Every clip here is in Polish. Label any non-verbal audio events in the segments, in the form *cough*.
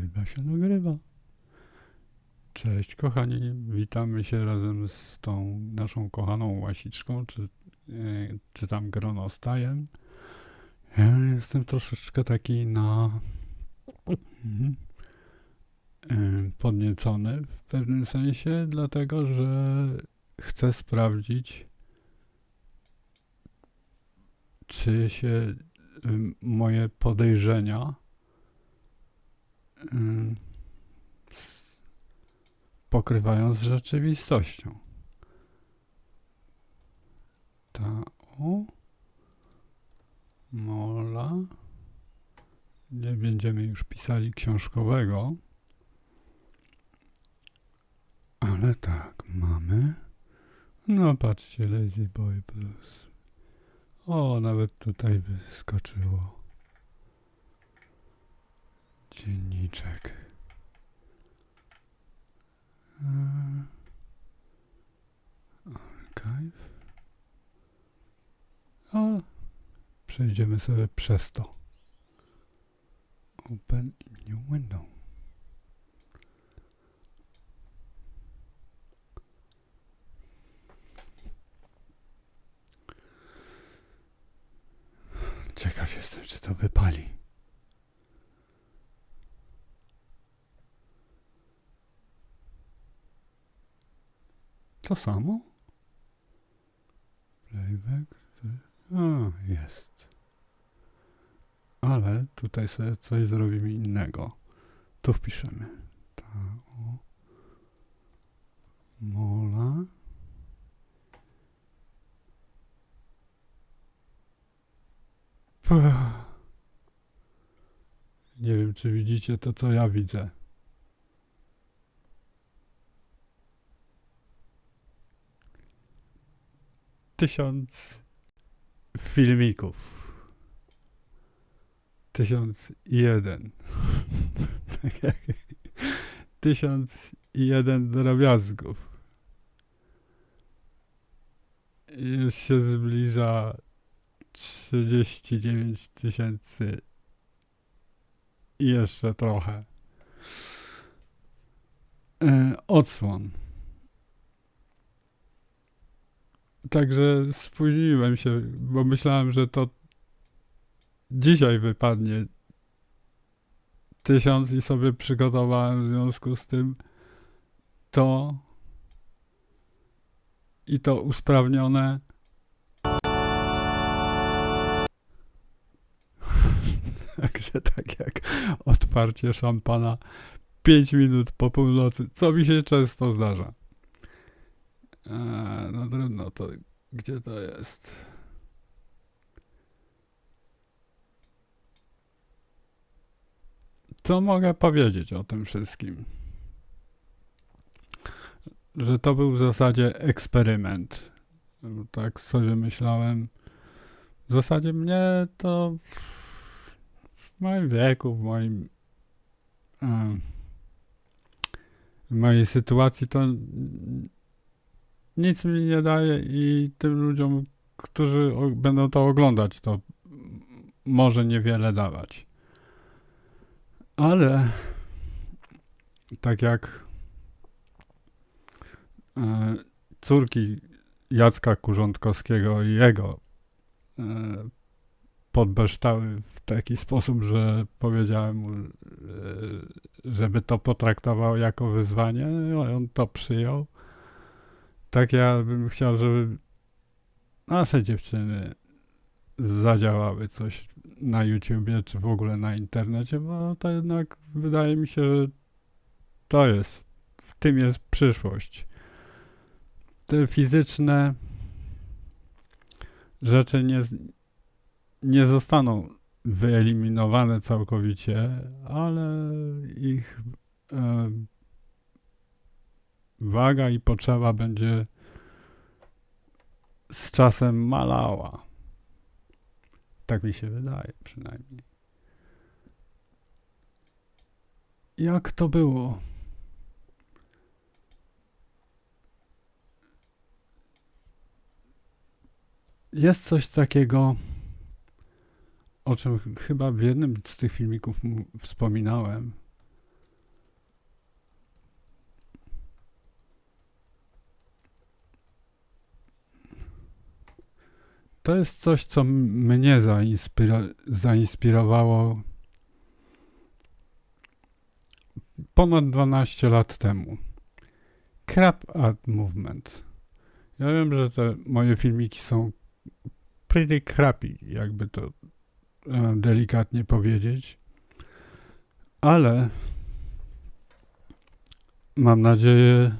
Chyba się nagrywa. Cześć kochani, witamy się razem z tą naszą kochaną łasiczką, czy, e, czy tam gronostajem. Ja jestem troszeczkę taki na mhm, e, podniecony w pewnym sensie, dlatego że chcę sprawdzić, czy się moje podejrzenia pokrywają z rzeczywistością. O mola. Nie będziemy już pisali książkowego. Ale tak, mamy. No patrzcie, Lazy Boy Plus. O, nawet tutaj wyskoczyło. Dzienniczek. Eee, Archive. O, przejdziemy sobie przez to. Open new window. Ciekaw jestem, czy to wypali. To samo? Playback? A, jest. Ale tutaj sobie coś zrobimy innego. Tu wpiszemy. Ta, o. Mola. Puh. Nie wiem, czy widzicie to, co ja widzę. Tysiąc filmików. Tysiąc i jeden. *laughs* Tak Tysiąc i jeden drobiazgów. Już się zbliża 39 tysięcy i jeszcze trochę. E, odsłon. Także spóźniłem się, bo myślałem, że to dzisiaj wypadnie tysiąc i sobie przygotowałem w związku z tym to i to usprawnione. *laughs* Także tak jak otwarcie szampana 5 minut po północy, co mi się często zdarza. Eee, no trudno, to gdzie to jest? Co mogę powiedzieć o tym wszystkim? Że to był w zasadzie eksperyment. Tak sobie myślałem. W zasadzie mnie to w moim wieku, w moim w mojej sytuacji to nic mi nie daje i tym ludziom, którzy będą to oglądać, to może niewiele dawać. Ale tak jak e, córki Jacka Kurzątkowskiego i jego e, podbeształy w taki sposób, że powiedziałem mu, e, żeby to potraktował jako wyzwanie, no on to przyjął. Tak ja bym chciał, żeby nasze dziewczyny zadziałały coś na YouTubie, czy w ogóle na internecie, bo to jednak wydaje mi się, że to jest, w tym jest przyszłość. Te fizyczne rzeczy nie, nie zostaną wyeliminowane całkowicie, ale ich e, waga i potrzeba będzie z czasem malała. Tak mi się wydaje przynajmniej. Jak to było? Jest coś takiego, o czym ch- chyba w jednym z tych filmików wspominałem, to jest coś, co mnie zainspiro- zainspirowało ponad 12 lat temu. Crap Art Movement. Ja wiem, że te moje filmiki są pretty crappy, jakby to e, delikatnie powiedzieć, ale mam nadzieję,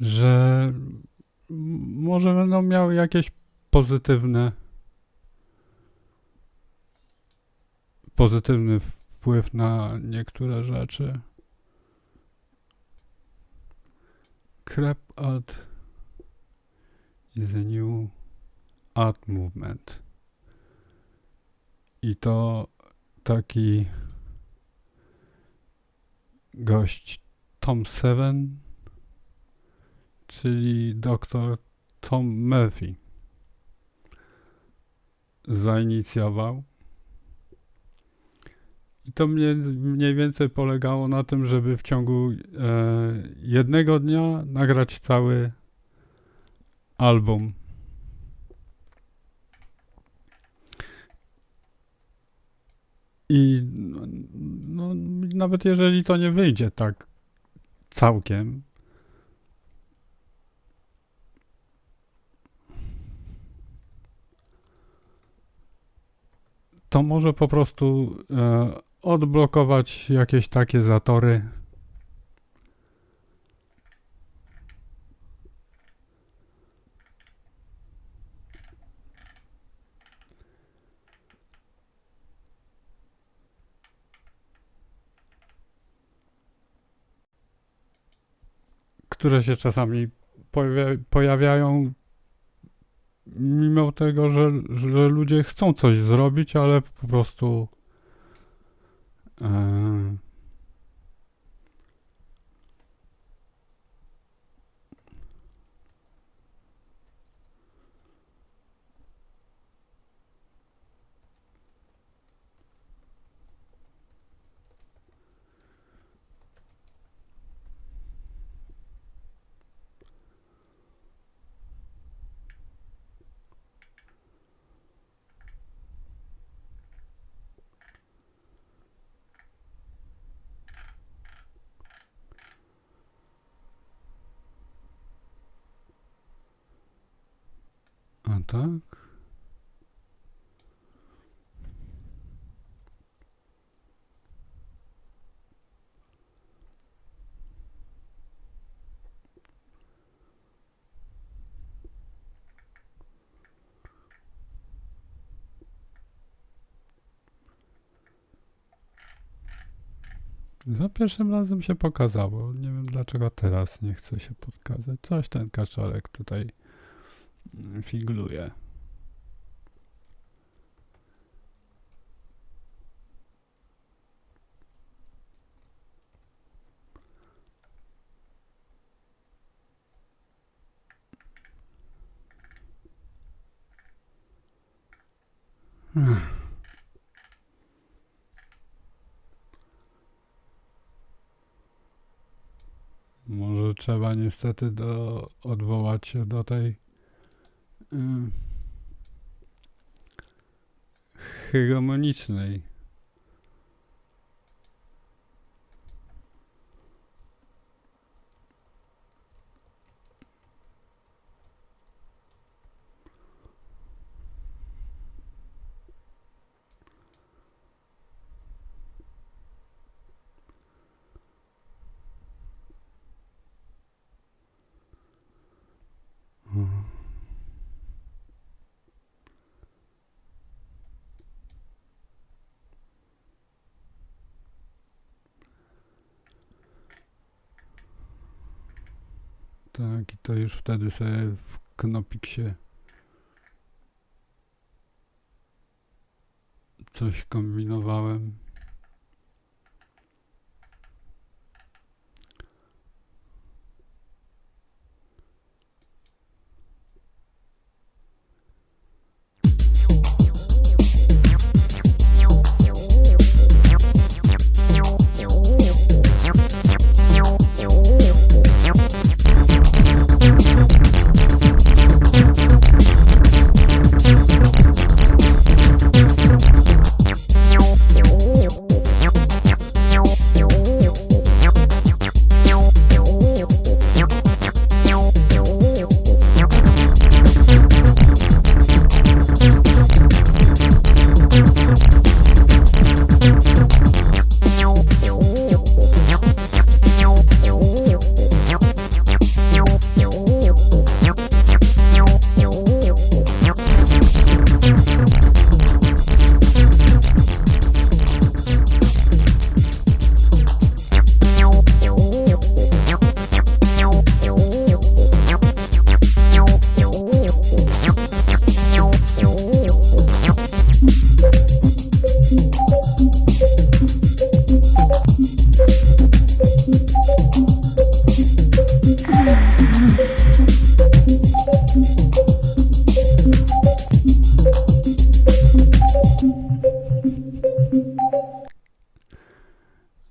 że może będą miały jakieś pozytywne pozytywny wpływ na niektóre rzeczy. Crap art is a new art movement. I to taki gość Tom Seven, czyli doktor Tom Murphy, zainicjował. I to mnie, mniej więcej polegało na tym, żeby w ciągu e, jednego dnia nagrać cały album. I no, nawet jeżeli to nie wyjdzie tak całkiem, to może po prostu e, odblokować jakieś takie zatory. które się czasami pojawiają mimo tego, że, że ludzie chcą coś zrobić, ale po prostu e, A tak? Za pierwszym razem się pokazało. Nie wiem dlaczego teraz nie chce się pokazać. Coś ten kaczorek tutaj figluje. Może trzeba niestety do, odwołać się do tej hegemonicznej. Tak, i to już wtedy sobie w Knopiksie coś kombinowałem.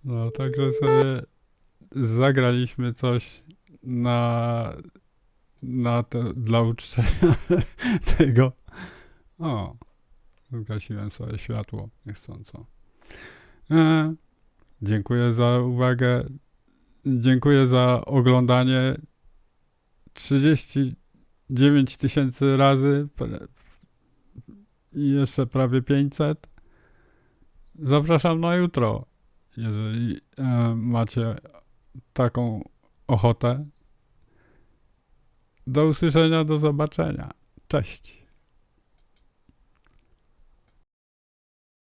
No także sobie zagraliśmy coś na, na te, dla uczczenia *laughs* tego. O, zgasiłem sobie światło niechcąco. E, dziękuję za uwagę. Dziękuję za oglądanie 39 tysięcy razy i jeszcze prawie 500. Zapraszam na jutro, jeżeli e, macie taką ochotę. Do usłyszenia, do zobaczenia. Cześć.